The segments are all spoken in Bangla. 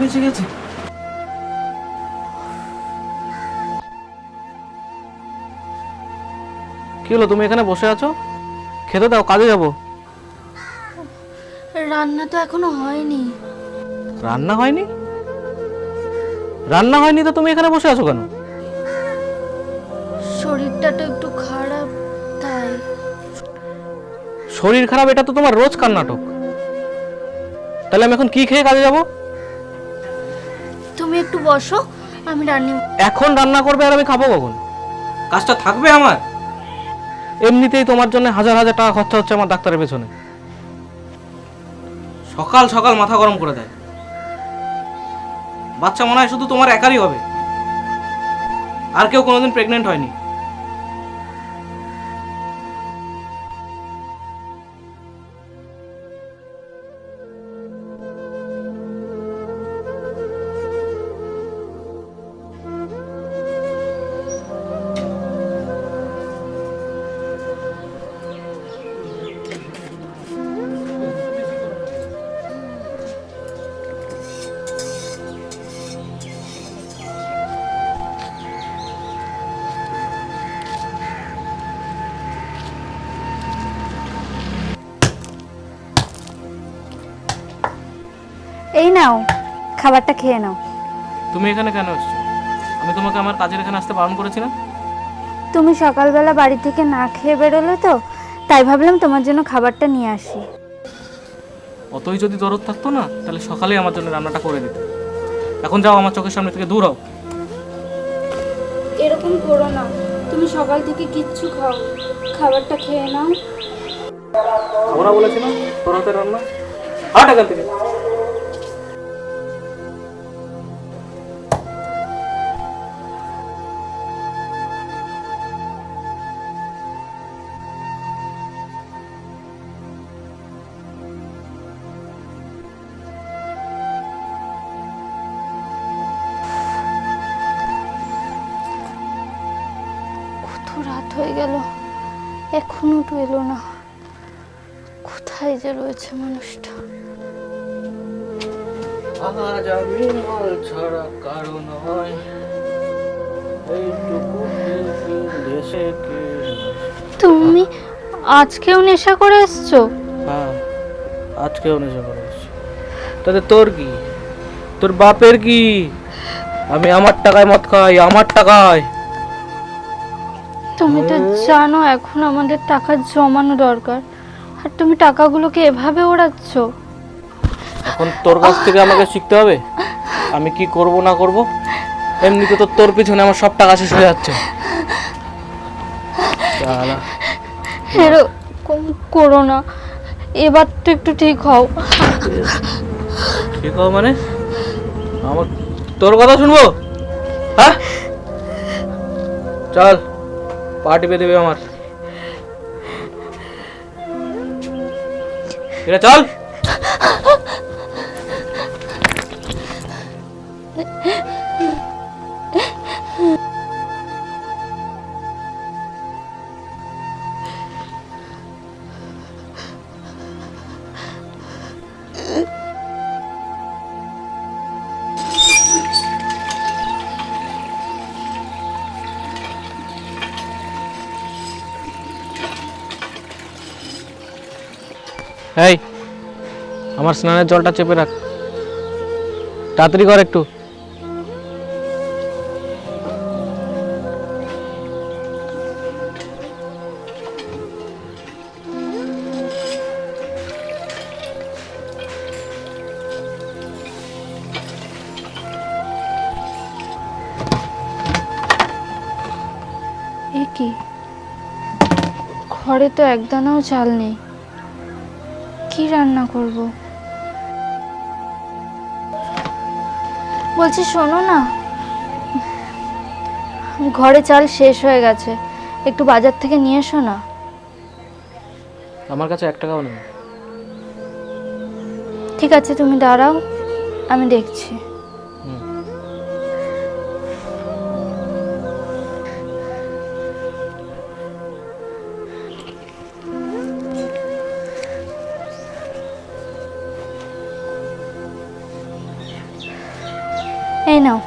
বেঁচে গেছে? কি হলো তুমি এখানে বসে আছো? খেতে দাও কাজে যাব। রান্না তো এখনও হয়নি। রান্না হয়নি? রান্না হয়নি তো তুমি এখানে বসে আছো কেন? শরীরটা তো একটু খারাপ তাই। শরীর খারাপ এটা তো তোমার রোজ কার নাটক। তাহলে আমি এখন কি খেয়ে কাজে যাব? তুমি একটু বসো, আমি রান্নি এখন রান্না করবে আর আমি খাব কখন? কাজটা থাকবে আমার? এমনিতেই তোমার জন্য হাজার হাজার টাকা খরচা হচ্ছে আমার ডাক্তারের পেছনে। সকাল সকাল মাথা গরম করে দেয়। বাচ্চা মনে হয় শুধু তোমার একারই হবে। আর কেউ কোনোদিন প্রেগনেন্ট হয়নি। নাও খাবারটা খেয়ে নাও। তুমি এখানে কেন এসছো? আমি তোমাকে আমার কাজের এখানে আসতে বারণ করেছিলাম তুমি সকালবেলা বাড়ি থেকে না খেয়ে বেরোলে তো তাই ভাবলাম তোমার জন্য খাবারটা নিয়ে আসি। অতই যদি দরদ থাকতো না তাহলে সকালে আমার জন্য রান্নাটা করে দিত। এখন যাও আমার চোখের সামনে থেকে দূর হও। এরকম করো না তুমি সকাল থেকে কিচ্ছু খাও খাবারটা খেয়ে নাও। আমরা বলেছি না তোর হাতে রান্না। হাট এখান থেকে। হয়ে গেল। এখনও তো এলো না। কোথায় যে রয়েছে মানুষটা? আজ আমি মাল ছাড়া কারণ এইটুকু দেশে তুমি আজকেও নেশা করে এসছো? হ্যাঁ আজকেও নেশা করে এসছি। তাতে তোর কি? তোর বাপের কি? আমি আমার টাকায় মদ খাই আমার টাকায়। তুমি তো জানো এখন আমাদের টাকা জমানো দরকার। আর তুমি টাকাগুলোকে এভাবে ওড়াচ্ছ? এখন তোর কাছ থেকে আমাকে শিখতে হবে? আমি কি করব না করব? এমনিতে তো তোর পিছনে আমার সব টাকা শেষ হয়ে যাচ্ছে। এরকম করো না। এবার তো একটু ঠিক হও। ঠিক হবে মানে? আমার তোর কথা শুনব? হ্যাঁ? চল। পা টিপে দেবে আমার এটা চল এই আমার স্নানের জলটা চেপে রাখ। তাড়াতাড়ি কর একটু। ঘরে তো একদানাও চাল নেই। কি রান্না করব? বলছি শোনো না। ঘরে চাল শেষ হয়ে গেছে। একটু বাজার থেকে নিয়ে এসো না। আমার কাছে এক টাকাও নেই। ঠিক আছে তুমি দাঁড়াও আমি দেখছি। নাও।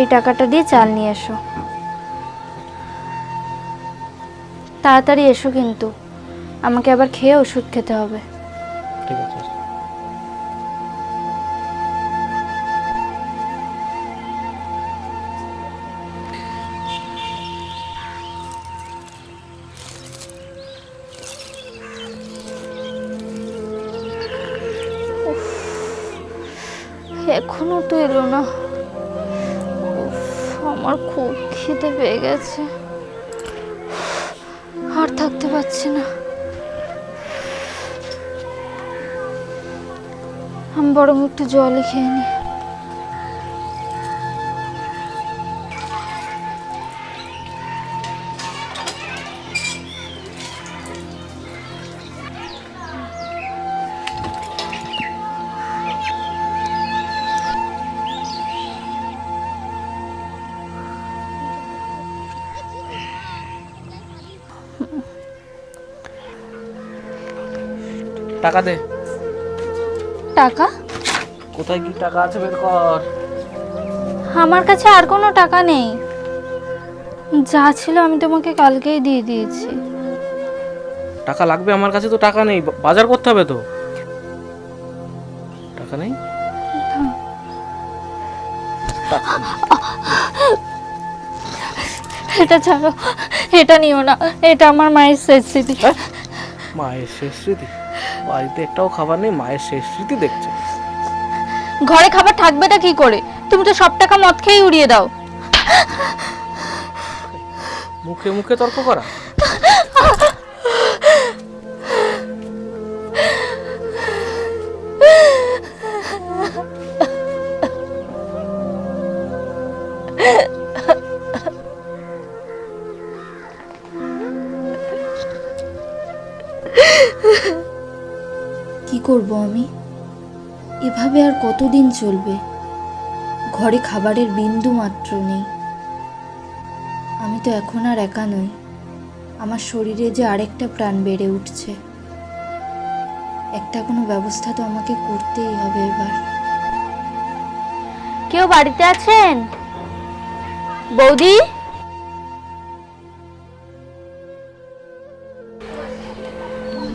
এই টাকাটা দিয়ে চাল নিয়ে এসো। তাড়াতাড়ি এসো কিন্তু। আমাকে আবার খেয়ে ওষুধ খেতে হবে। ঠিক আছে এখনও তো এলো না। আমার খুব খিদে পেয়ে গেছে। আর থাকতে পারছি না। আমি বরং একটু জলই খেয়ে নি টাকা দে। টাকা? কোথায় কি টাকা আছে বের কর। আমার কাছে আর কোনো টাকা নেই। যা ছিল আমি তোমাকে কালকেই দিয়ে দিয়েছি। টাকা লাগবে আমার কাছে তো টাকা নেই বাজার করতে হবে তো। টাকা নেই? এটা ছাড়ো এটা নিও না এটা আমার মায়ের শেষ স্মৃতি? মায়ের শেষ স্মৃতি? বাড়িতে একটাও খাবার নেই মায়ের শেষ স্মৃতি দেখছে। ঘরে খাবার থাকবেটা কি করে? তুমি তো সব টাকা মদ খেয়ে উড়িয়ে দাও। মুখে মুখে তর্ক করা। এভাবে আর কতদিন চলবে? ঘরে খাবারের বিন্দু মাত্র নেই। আমি তো এখন আর একা নই। আমার শরীরে যে আরেকটা প্রাণ বেড়ে উঠছে। একটা কোনো ব্যবস্থা তো আমাকে করতেই হবে এবার। কেউ বাড়িতে আছেন? বৌদি?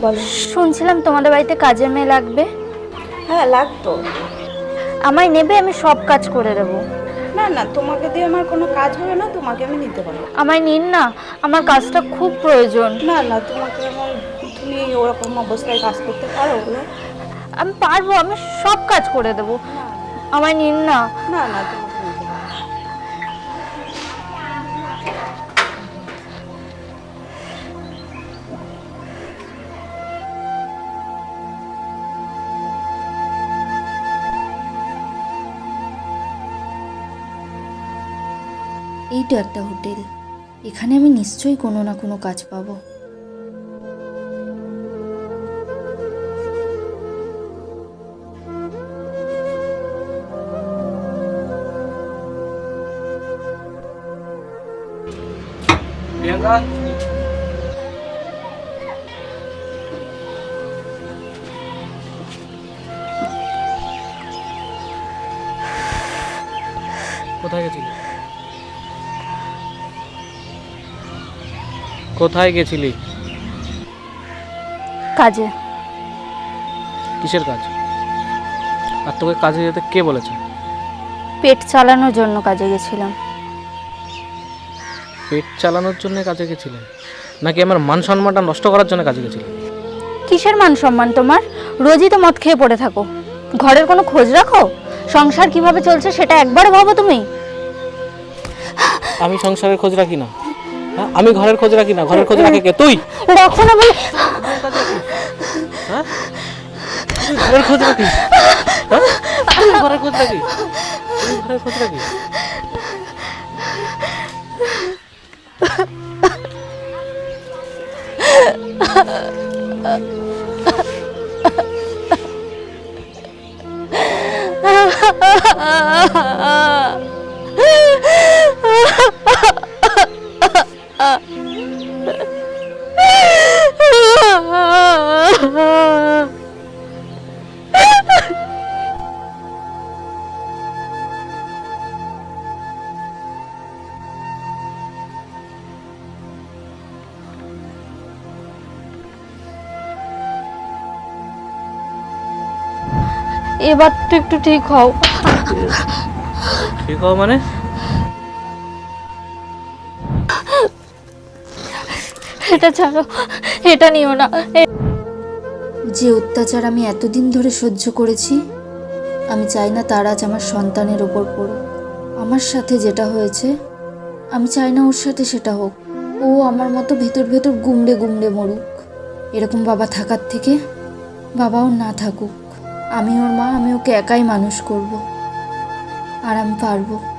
বলো। শুনছিলাম তোমাদের বাড়িতে কাজের মেয়ে লাগবে। হ্যাঁ লাগতো। আমায় নেবে আমি সব কাজ করে দেবো। না না তোমাকে দিয়ে আমার কোনো কাজ হবে না তোমাকে আমি নিতে পারব। আমায় নিন না আমার কাজটা খুব প্রয়োজন। না না তোমাকে আমার তুমি ওরকম অবস্থায় কাজ করতে পারো ওগুলো? আমি পারব আমি সব কাজ করে দেবো। আমায় নিন না। না না এই তো একটা হোটেল। এখানে আমি নিশ্চয়ই কোনো না কোনো কাজ পাবো। কোথায় গেছিলি? কোথায় গেছিলি? কাজে। কিসের কাজ? আর তোকে কাজে যেতে কে বলেছে? পেট চালানোর জন্য কাজে গেছিলাম। পেট চালানোর জন্য কাজে গেছিলে? নাকি আমার মান সম্মানটা নষ্ট করার জন্য কাজে গেছিলে? কিসের মান সম্মান তোমার? রোজই তো মদ খেয়ে পড়ে থাকো। ঘরের কোনো খোঁজ রাখো? সংসার কীভাবে চলছে সেটা একবার ভাবো তুমি। আমি সংসারের খোঁজ রাখি না। হ্যাঁ, আমি ঘরের খোঁজ রাখি না ঘরের খোঁজ রাখে কে? তুই? দেখো না বলি হ্যাঁ? ঘরের খোঁজ রাখি হ্যাঁ? ঘরের খোঁজ রাখি ঘরের খোঁজ রাখি ha ha ha এবার তো একটু ঠিক হও। ঠিক হও মানে? এটা ছাড়ো এটা নিও না। যে অত্যাচার আমি এতদিন ধরে সহ্য করেছি আমি চাই না তার আজ আমার সন্তানের ওপর পড়ুক। আমার সাথে যেটা হয়েছে আমি চাই না ওর সাথে সেটা হোক। ও আমার মতো ভেতর ভেতর গুমড়ে গুমড়ে মরুক। এরকম বাবা থাকার থেকে বাবাও না থাকুক। আমি ওর মা আমি ওকে একাই মানুষ করব। আর আমি পারব।